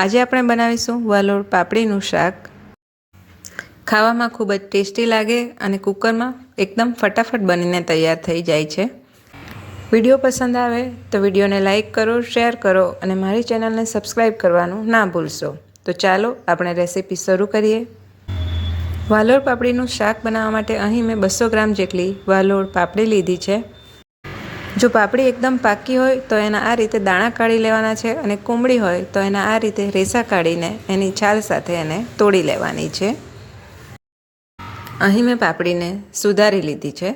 આજે આપણે બનાવીશું વાલોળ પાપડીનું શાક. ખાવામાં ખૂબ જ ટેસ્ટી લાગે અને કુકરમાં એકદમ ફટાફટ બનીને તૈયાર થઈ જાય છે. વીડિયો પસંદ આવે તો વિડીયોને લાઇક કરો, શેર કરો અને મારી ચેનલને સબસ્ક્રાઈબ કરવાનું ના ભૂલશો. તો ચાલો આપણે રેસીપી શરૂ કરીએ. વાલોળ પાપડીનું શાક બનાવવા માટે અહીં મેં બસો ગ્રામ જેટલી વાલોળ પાપડી લીધી છે. જો પાપડી એકદમ પાકી હોય, તો એના આ રીતે દાણા કાઢી લેવાના છે અને કુમળી હોય, તો એના આ રીતે રેસા કાઢીને એની છાલ સાથે એને તોડી લેવાની છે. અહીં મેં પાપડીને સુધારી લીધી છે.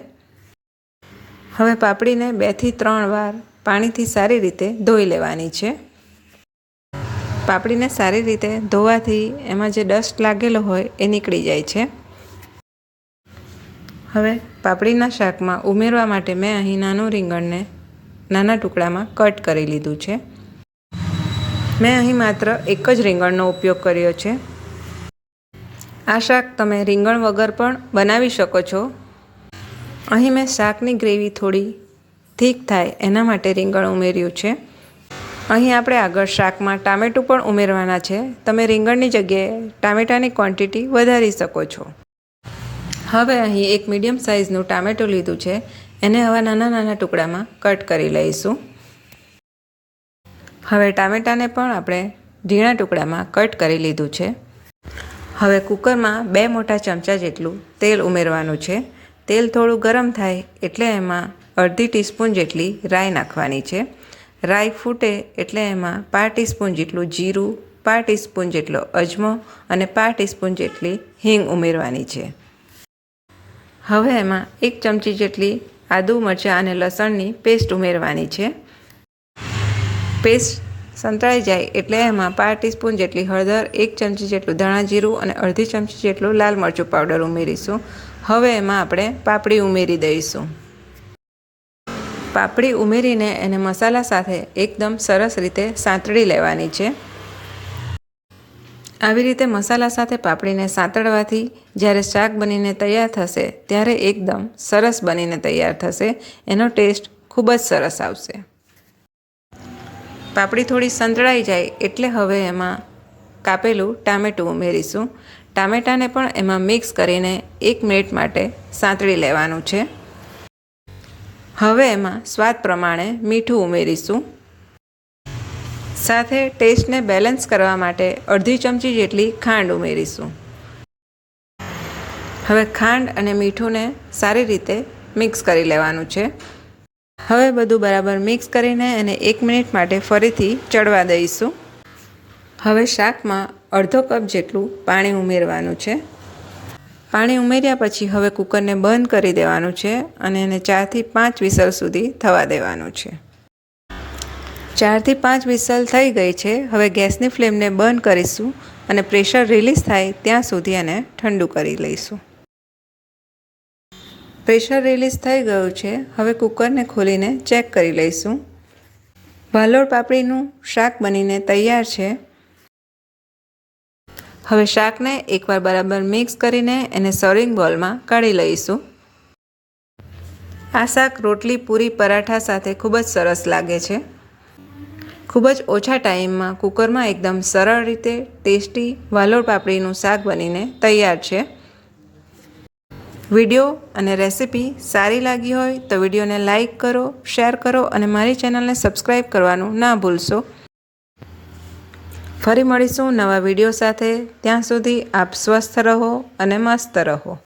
હવે પાપડીને બેથી ત્રણ વાર પાણીથી સારી રીતે ધોઈ લેવાની છે. પાપડીને સારી રીતે ધોવાથી એમાં જે ડસ્ટ લાગેલો હોય, એ નીકળી જાય છે. હવે પાપડીના શાકમાં ઉમેરવા માટે મેં અહીં નાનું રીંગણને નાના ટુકડામાં કટ કરી લીધું છે. મેં અહીં માત્ર એક જ રીંગણનો ઉપયોગ કર્યો છે. આ શાક તમે રીંગણ વગર પણ બનાવી શકો છો. અહીં મેં શાકની ગ્રેવી થોડી થીક થાય એના માટે રીંગણ ઉમેર્યું છે. અહીં આપણે આગળ શાકમાં ટામેટું પણ ઉમેરવાના છે. તમે રીંગણની જગ્યાએ ટામેટાની ક્વોન્ટિટી વધારી શકો છો. હવે અહીં એક મીડિયમ સાઇઝનું ટામેટું લીધું છે. એને હવે નાના નાના ટુકડામાં કટ કરી લઈશું. હવે ટામેટાને પણ આપણે ઝીણા ટુકડામાં કટ કરી લીધું છે. હવે કુકરમાં બે મોટા ચમચા જેટલું તેલ ઉમેરવાનું છે. તેલ થોડું ગરમ થાય એટલે એમાં અડધી ટીસ્પૂન જેટલી રાઈ નાખવાની છે. રાઈ ફૂટે એટલે એમાં પાંચ ટીસ્પૂન જેટલું જીરું, પાંચ ટીસ્પૂન જેટલો અજમો અને પાંચ ટીસ્પૂન જેટલી હિંગ ઉમેરવાની છે. હવે એમાં એક ચમચી જેટલી આદુ મરચાં અને લસણની પેસ્ટ ઉમેરવાની છે. પેસ્ટ સંતળાઈ જાય એટલે એમાં પાંચ ટીસ્પૂન જેટલી હળદર, એક ચમચી જેટલું ધાણા જીરું અને અડધી ચમચી જેટલું લાલ મરચું પાવડર ઉમેરીશું. હવે એમાં આપણે પાપડી ઉમેરી દઈશું. પાપડી ઉમેરીને એને મસાલા સાથે એકદમ સરસ રીતે સાંતળી લેવાની છે. આવી રીતે મસાલા સાથે પાપડીને સાંતળવાથી જ્યારે શાક બનીને તૈયાર થશે, ત્યારે એકદમ સરસ બનીને તૈયાર થશે. એનો ટેસ્ટ ખૂબ જ સરસ આવશે. પાપડી થોડી સંતળાઈ જાય એટલે હવે એમાં કાપેલું ટામેટું ઉમેરીશું. ટામેટાને પણ એમાં મિક્સ કરીને એક મિનિટ માટે સાંતળી લેવાનું છે. હવે એમાં સ્વાદ પ્રમાણે મીઠું ઉમેરીશું. સાથે ટેસ્ટને બેલેન્સ કરવા માટે અડધી ચમચી જેટલી ખાંડ ઉમેરીશું. હવે ખાંડ અને મીઠુંને સારી રીતે મિક્સ કરી લેવાનું છે. હવે બધું બરાબર મિક્સ કરીને એને એક મિનિટ માટે ફરીથી ચડવા દઈશું. હવે શાકમાં અડધો કપ જેટલું પાણી ઉમેરવાનું છે. પાણી ઉમેર્યા પછી હવે કુકરને બંધ કરી દેવાનું છે અને એને ચારથી પાંચ વિસલ સુધી થવા દેવાનું છે. ચારથી પાંચ વિસલ થઈ ગઈ છે. હવે ગેસની ફ્લેમને બંધ કરીશું અને પ્રેશર રિલીઝ થાય ત્યાં સુધી એને ઠંડુ કરી લઈશું. પ્રેશર રિલીઝ થઈ ગયું છે. હવે કુકરને ખોલીને ચેક કરી લઈશું. વાલોળ પાપડીનું શાક બનીને તૈયાર છે. હવે શાકને એકવાર બરાબર મિક્સ કરીને એને સર્વિંગ બોલમાં કાઢી લઈશું. આ શાક રોટલી, પૂરી, પરાઠા સાથે ખૂબ જ સરસ લાગે છે. ખૂબ જ ઓછા ટાઈમમાં કુકરમાં એકદમ સરળ રીતે ટેસ્ટી વાલોળ પાપડીનું શાક બનીને તૈયાર છે. વીડિયો અને રેસિપી સારી લાગી હોય તો વિડીયોને લાઇક કરો, શેર કરો અને મારી ચેનલને સબસ્ક્રાઈબ કરવાનું ના ભૂલશો. ફરી મળીશું નવા વીડિયો સાથે. ત્યાં સુધી આપ સ્વસ્થ રહો અને મસ્ત રહો.